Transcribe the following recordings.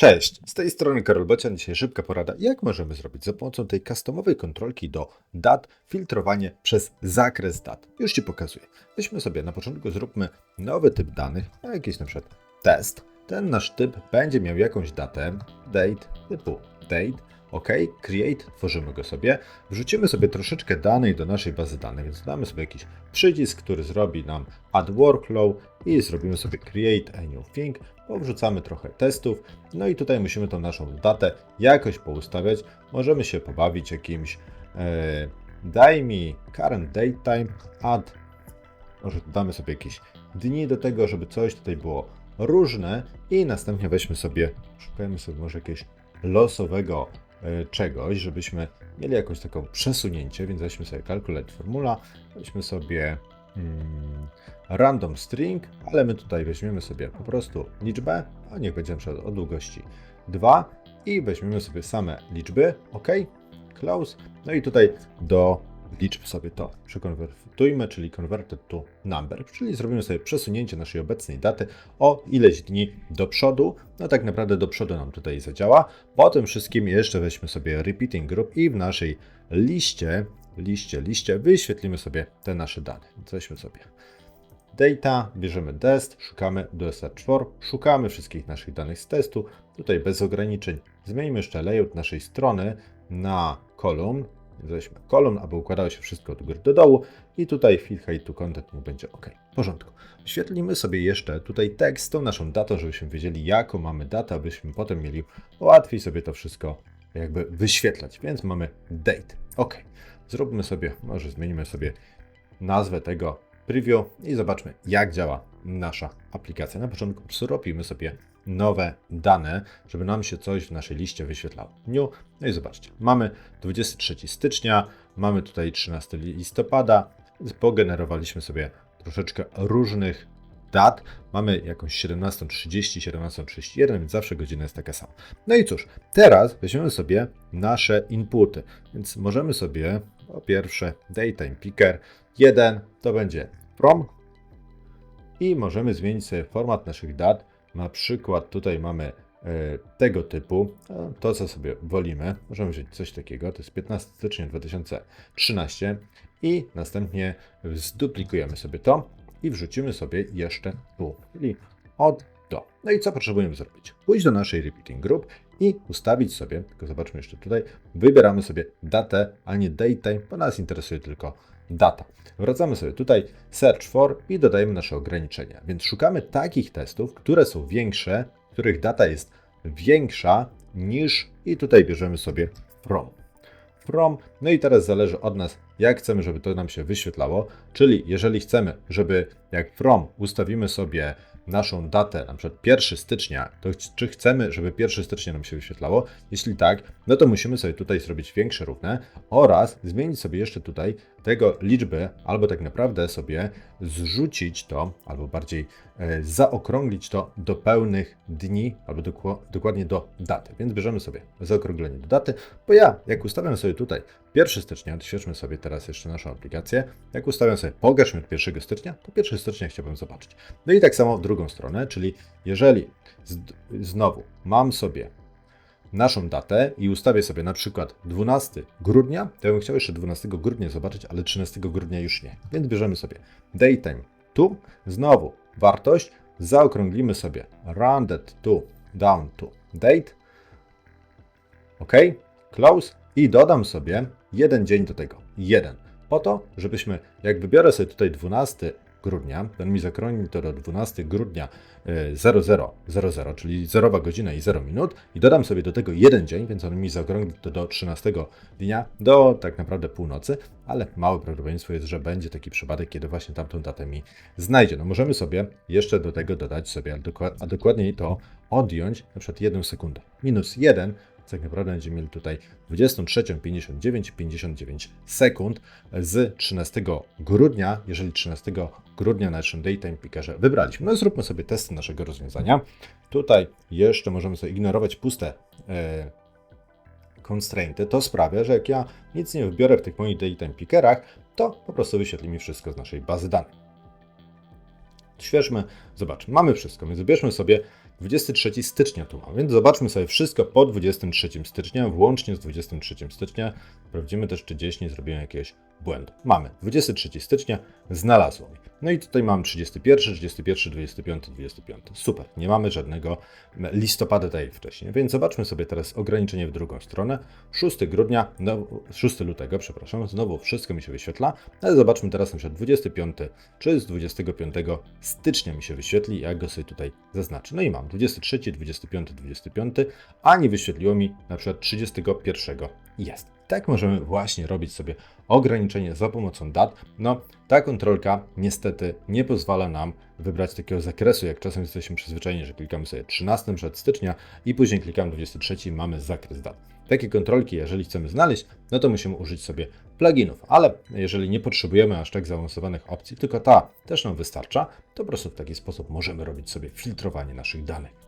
Cześć, z tej strony Karol Bocian. Dzisiaj szybka porada, jak możemy zrobić za pomocą tej customowej kontrolki do dat filtrowanie przez zakres dat. Już Ci pokazuję. Weźmy sobie na początku, zróbmy nowy typ danych, a jakiś na przykład test. Ten nasz typ będzie miał jakąś datę, date, typu date, OK, create, tworzymy go sobie, wrzucimy sobie troszeczkę danych do naszej bazy danych, więc damy sobie jakiś przycisk, który zrobi nam add workflow i zrobimy sobie create a new thing, powrzucamy trochę testów, no i tutaj musimy tą naszą datę jakoś poustawiać, możemy się pobawić jakimś e, daj mi current date time, add, może damy sobie jakieś dni do tego, żeby coś tutaj było różne i następnie weźmy sobie, szukajmy sobie może jakiegoś losowego czegoś, żebyśmy mieli jakąś taką przesunięcie, więc weźmy sobie calculate formula, weźmy sobie mm, random string, ale my tutaj weźmiemy sobie po prostu liczbę, a niech będzie na przykład o długości 2 i weźmiemy sobie same liczby, ok, close, no i tutaj do liczb sobie to przekonwertujmy, czyli converted to number, czyli zrobimy sobie przesunięcie naszej obecnej daty o ileś dni do przodu. No tak naprawdę do przodu nam tutaj zadziała. Po tym wszystkim jeszcze weźmy sobie repeating group i w naszej liście, liście, liście wyświetlimy sobie te nasze dane. Weźmy sobie data, bierzemy dest, szukamy do search4, szukamy wszystkich naszych danych z testu, tutaj bez ograniczeń. Zmienimy jeszcze layout naszej strony na kolumn, weźmy kolumn, aby układało się wszystko od góry do dołu i tutaj fill height to content mu będzie ok. W porządku. Wyświetlimy sobie jeszcze tutaj tekst tą naszą datą, żebyśmy wiedzieli jaką mamy datę, abyśmy potem mieli łatwiej sobie to wszystko jakby wyświetlać, więc mamy date. Ok. Zróbmy sobie, może zmienimy sobie nazwę tego preview i zobaczmy, jak działa nasza aplikacja. Na początku zrobimy sobie nowe dane, żeby nam się coś w naszej liście wyświetlało. New. No i zobaczcie, mamy 23 stycznia, mamy tutaj 13 listopada, pogenerowaliśmy sobie troszeczkę różnych dat. Mamy jakąś 17.30, 17.31, więc zawsze godzina jest taka sama. No i cóż, teraz weźmiemy sobie nasze inputy, więc możemy sobie po pierwsze daytime picker 1 to będzie from i możemy zmienić sobie format naszych dat. Na przykład tutaj mamy e, tego typu, to co sobie wolimy, możemy wziąć coś takiego, to jest 15 stycznia 2013 i następnie zduplikujemy sobie to i wrzucimy sobie jeszcze tu, czyli od do. No i co potrzebujemy zrobić? Pójść do naszej repeating group i ustawić sobie, tylko zobaczmy jeszcze tutaj, wybieramy sobie datę, a nie date bo nas interesuje tylko data. Wracamy sobie tutaj, search for i dodajemy nasze ograniczenia. Więc szukamy takich testów, które są większe, których data jest większa niż i tutaj bierzemy sobie from. From, no i teraz zależy od nas, jak chcemy, żeby to nam się wyświetlało, czyli jeżeli chcemy, żeby jak from ustawimy sobie naszą datę, na przykład 1 stycznia, to czy chcemy, żeby 1 stycznia nam się wyświetlało? Jeśli tak, no to musimy sobie tutaj zrobić większe równe oraz zmienić sobie jeszcze tutaj tego liczby, albo tak naprawdę sobie zrzucić to, albo bardziej e, zaokrąglić to do pełnych dni, albo dokładnie do daty. Więc bierzemy sobie zaokrąglenie do daty, bo ja, jak ustawiam sobie tutaj 1 stycznia, odświeżmy sobie teraz jeszcze naszą aplikację, jak ustawiam sobie pogaśmy 1 stycznia, to 1 stycznia chciałbym zobaczyć. No i tak samo w drugą stronę, czyli jeżeli znowu mam sobie naszą datę i ustawię sobie na przykład 12 grudnia, to ja bym chciał jeszcze 12 grudnia zobaczyć, ale 13 grudnia już nie. Więc bierzemy sobie daytime tu, znowu wartość, zaokrąglimy sobie rounded to down to date, ok, close. I dodam sobie jeden dzień do tego, jeden, po to, żebyśmy, jak wybiorę sobie tutaj 12 grudnia, ten mi zakrągli to do 12 grudnia 0000, e, czyli 0 godzina i 0 minut i dodam sobie do tego jeden dzień, więc on mi zakrągli to do 13 dnia, do tak naprawdę północy, ale małe prawdopodobieństwo jest, że będzie taki przypadek, kiedy właśnie tamtą datę mi znajdzie. No możemy sobie jeszcze do tego dodać sobie, a dokładniej to odjąć na przykład 1 sekundę. Minus 1 tak naprawdę będziemy mieli tutaj 23.59 59 sekund z 13 grudnia, jeżeli 13 grudnia na naszym Daytime Pickerze wybraliśmy. No i zróbmy sobie testy naszego rozwiązania. Tutaj jeszcze możemy sobie ignorować puste e, constrainty. To sprawia, że jak ja nic nie wybiorę w tych moich Daytime Pickerach, to po prostu wyświetli mi wszystko z naszej bazy danych. Świeżmy, zobacz, mamy wszystko, więc wybierzmy sobie 23 stycznia tu mam, więc zobaczmy sobie wszystko po 23 stycznia, włącznie z 23 stycznia. Sprawdzimy też, czy gdzieś nie zrobiłem jakiegoś błędu. Mamy 23 stycznia, znalazło mi. No i tutaj mam 31, 31, 25, 25. Super, nie mamy żadnego listopada tak jak wcześniej. Więc zobaczmy sobie teraz ograniczenie w drugą stronę. 6 grudnia, no, 6 lutego, przepraszam, znowu wszystko mi się wyświetla, ale zobaczmy teraz na przykład 25, czy z 25 stycznia mi się wyświetli, jak go sobie tutaj zaznaczę. No i mam 23, 25, 25, a nie wyświetliło mi na przykład 31 jest. Tak możemy właśnie robić sobie ograniczenie za pomocą dat. No, ta kontrolka niestety nie pozwala nam wybrać takiego zakresu, jak czasem jesteśmy przyzwyczajeni, że klikamy sobie 13 przed stycznia i później klikamy 23 mamy zakres dat. Takie kontrolki, jeżeli chcemy znaleźć, no to musimy użyć sobie pluginów, ale jeżeli nie potrzebujemy aż tak zaawansowanych opcji, tylko ta też nam wystarcza, to po prostu w taki sposób możemy robić sobie filtrowanie naszych danych.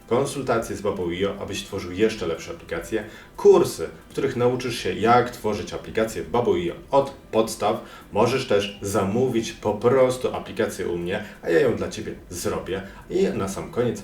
Konsultacje z Babo.io, abyś tworzył jeszcze lepsze aplikacje, kursy, w których nauczysz się jak tworzyć aplikacje w Babo.io od podstaw. Możesz też zamówić po prostu aplikację u mnie, a ja ją dla Ciebie zrobię. I na sam koniec